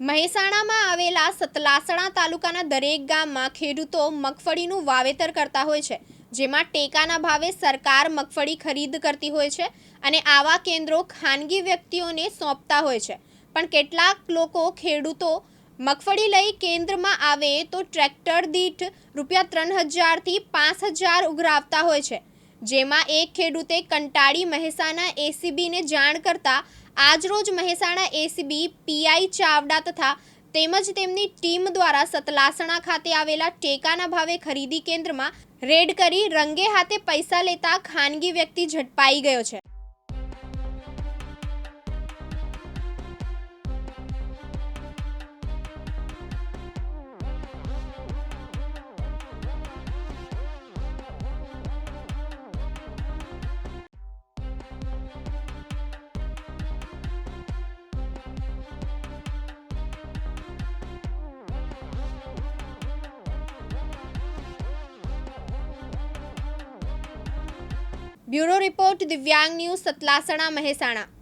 મહેસાણામાં આવેલા સતલાસણા તાલુકાના દરેક ગામમાં ખેડૂતો મગફળીનું વાવેતર કરતા હોય છે, જેમાં ટેકાના ભાવે સરકાર મગફળી ખરીદ કરતી હોય છે અને આવા કેન્દ્રો ખાનગી વ્યક્તિઓને સોંપતા હોય છે. પણ કેટલાક લોકો ખેડૂતો મગફળી લઈ કેન્દ્રમાં આવે તો ટ્રેક્ટર દીઠ રૂપિયા ત્રણ હજારથી પાંચ હજાર ઉઘરાવતા હોય છે, જેમાં એક ખેડૂતે કંટાળી મહેસાણા એસીબીને જાણ કરતા આજરોજ મહેસાણા એસીબી, પીઆઈ ચાવડા તથા તેમજ તેમની ટીમ દ્વારા સતલાસણા ખાતે આવેલા ટેકાના ભાવે ખરીદી કેન્દ્રમાં રેડ કરી રંગે હાથે પૈસા લેતા ખાનગી વ્યક્તિ ઝડપાઈ ગયો છે. Bureau report Divyang news Satlasana Mehsana